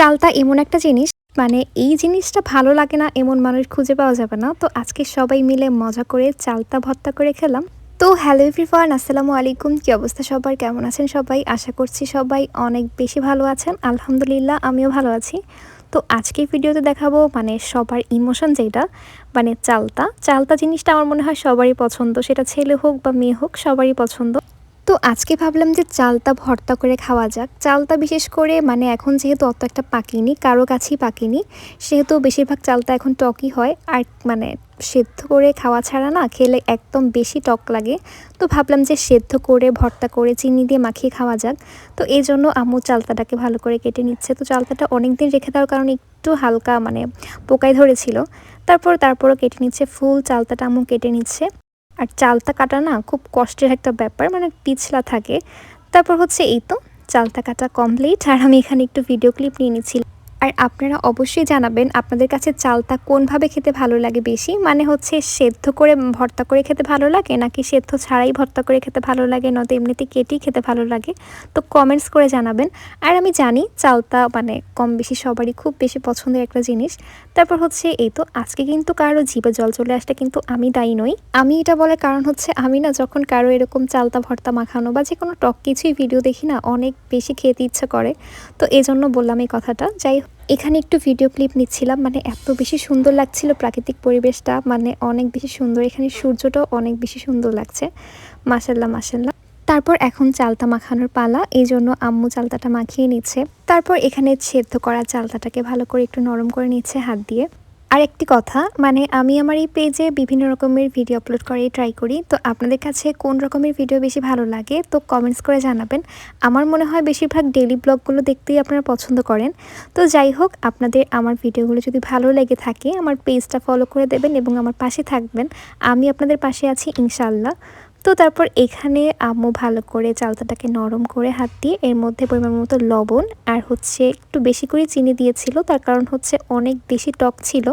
চালটা এমন একটা জিনিস মানে এই জিনিসটা ভালো লাগে না, এমন মানুষ খুঁজে পাওয়া যাবে না। তো আজকে সবাই মিলে মজা করে চালটা ভর্তা করে খেলাম। তো হ্যালো এভরিওয়ান আসসালামু আলাইকুম। কি অবস্থা সবার? কেমন আছেন সবাই? আশা করছি সবাই অনেক বেশি ভালো আছেন। আলহামদুলিল্লাহ, আমিও ভালো আছি। তো আজকের ভিডিওতে দেখাবো মানে সবার ইমোশন যেটা মানে চালতা। চালতা জিনিসটা আমার মনে হয় সবারই পছন্দ। সেটা ছেলে হোক বা মেয়ে হোক, সবারই পছন্দ। তো আজকে ভাবলাম যে চালটা ভর্তা করে খাওয়া যাক। চালটা বিশেষ করে মানে এখন যেহেতু অত একটা পাকিনি, কারও কাছেই পাকিনি, সেহেতু বেশিরভাগ চালটা এখন টকই হয়। আর মানে সেদ্ধ করে খাওয়া ছাড়া না খেলে একদম বেশি টক লাগে। তো ভাবলাম যে সেদ্ধ করে, ভর্তা করে, চিনি দিয়ে মাখিয়ে খাওয়া যাক। তো এই জন্য আম্মু চালতাটাকে ভালো করে কেটে নিচ্ছে। তো চালতাটা অনেক দিন রেখে দেওয়ার কারণে একটু হালকা মানে পোকায় ধরেছিল। তারপর, তারপরও কেটে নিচ্ছে, ফুল চালতাটা আম্মু কেটে নিচ্ছে। আর চালতা কাটা না খুব কষ্টের একটা ব্যাপার মানে পিছলা থাকে। তারপর হচ্ছে এই তো, চালতা কাটা কমপ্লিট আর আমি এখানে একটু ভিডিও ক্লিপ নিয়ে নিচ্ছিলাম আর আপনারা অবশ্যই জানাবেন আপনাদের কাছে চালতা কোনভাবে খেতে ভালো লাগে বেশি? মানে হচ্ছে সেদ্ধ করে ভর্তা করে খেতে ভালো লাগে নাকি সেদ্ধ ছাড়াই ভর্তা করে খেতে ভালো লাগে নয়তো এমনিতে কেটেই খেতে ভালো লাগে? তো কমেন্টস করে জানাবেন। আর আমি জানি চালতা মানে কম বেশি সবারই খুব বেশি পছন্দের একটা জিনিস। তারপর হচ্ছে এই তো আজকে কিন্তু কারও জীবে জল চলে আসলে কিন্তু আমি দায়ী নই। আমি এটা বলার কারণ হচ্ছে আমি না যখন কারও এরকম চালতা ভর্তা মাখানো বা যে কোনো টক কিছুই ভিডিও দেখি না অনেক বেশি খেতে ইচ্ছে করে। তো এই জন্য বললাম এই কথাটা। যাই এখানে একটু ভিডিও ক্লিপ নিচ্ছিলাম মানে এত বেশি সুন্দর লাগছিল প্রাকৃতিক পরিবেশটা মানে অনেক বেশি সুন্দর। এখানে সূর্যটাও অনেক বেশি সুন্দর লাগছে। মাসাল্লাহ মাসাল্লাহ তারপর এখন চালতা মাখানোর পালা, এই জন্য আম্মু চালতাটা মাখিয়ে নিচ্ছে। তারপর এখানে সেদ্ধ করা চালতাটাকে ভালো করে একটু নরম করে নিচ্ছে হাত দিয়ে। আর একটি কথা মানে আমি আমার এই পেজে বিভিন্ন রকমের ভিডিও আপলোড করে ট্রাই করি। তো আপনাদের কাছে কোন রকমের ভিডিও বেশি ভালো লাগে, তো কমেন্টস করে জানাবেন। আমার মনে হয় বেশিরভাগ ডেলি ব্লগগুলো দেখতেই আপনারা পছন্দ করেন। তো যাই হোক, আপনাদের আমার ভিডিওগুলো যদি ভালো লেগে থাকে, আমার পেজটা ফলো করে দেবেন এবং আমার পাশে থাকবেন। আমি আপনাদের পাশে আছি ইনশাল্লাহ তো তারপর এখানে আম্মু ভালো করে চালতাটাকে নরম করে হাত দিয়ে এর মধ্যে পরিমাণ মতো লবণ আর হচ্ছে একটু বেশি করে চিনি দিয়েছিল। তার কারণ হচ্ছে অনেক বেশি টক ছিল।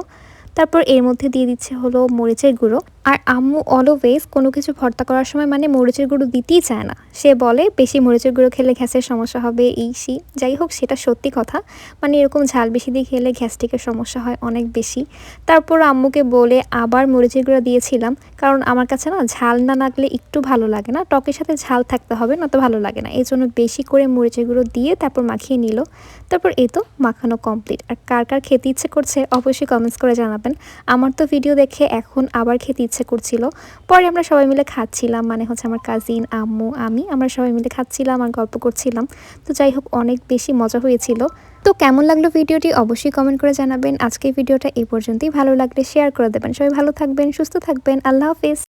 তারপর এর মধ্যে দিয়ে দিচ্ছে হলো মরিচের গুঁড়ো। আর আম্মু অলওয়েজ কোনো কিছু ভর্তা করার সময় মানে মরিচের গুঁড়ো দিতেই চায় না। সে বলে, বেশি মরিচের গুঁড়ো খেলে গ্যাসের সমস্যা হবে, এই সি। যাই হোক, সেটা সত্যি কথা। মানে এরকম ঝাল বেশি দিয়ে খেলে গ্যাস্ট্রিকের সমস্যা হয় অনেক বেশি। তারপর আম্মুকে বলে, আবার মরিচের গুঁড়ো দিয়েছিলাম। কারণ আমার কাছে না ঝাল না লাগলে একটু ভালো লাগে না। টকের সাথে ঝাল থাকতে হবে, না তো ভালো লাগে না। এই জন্য বেশি করে মরিচের গুঁড়ো দিয়ে তারপর মাখিয়ে নিল। তারপর এই তো মাখানো কমপ্লিট আর কার কার খেতে ইচ্ছে করছে, অবশ্যই কমেন্টস করে জানাবেন। আমার তো ভিডিও দেখে এখন আবার খেতে ইচ্ছে করছিল। পরে আমরা সবাই মিলে খাচ্ছিলাম মানে হচ্ছে আমার কাজিন আম্মু, আমি, আমরা সবাই মিলে খাচ্ছিলাম আর গল্প করছিলাম। তো যাই হোক, অনেক বেশি মজা হয়েছিল। তো কেমন লাগল ভিডিওটি অবশ্যই কমেন্ট করে জানাবেন। আজকে ভিডিওটা এই পর্যন্তই। ভালো লাগলে শেয়ার করে দেবেন। সবাই ভালো থাকবেন, সুস্থ থাকবেন। আল্লাহ হাফিজ।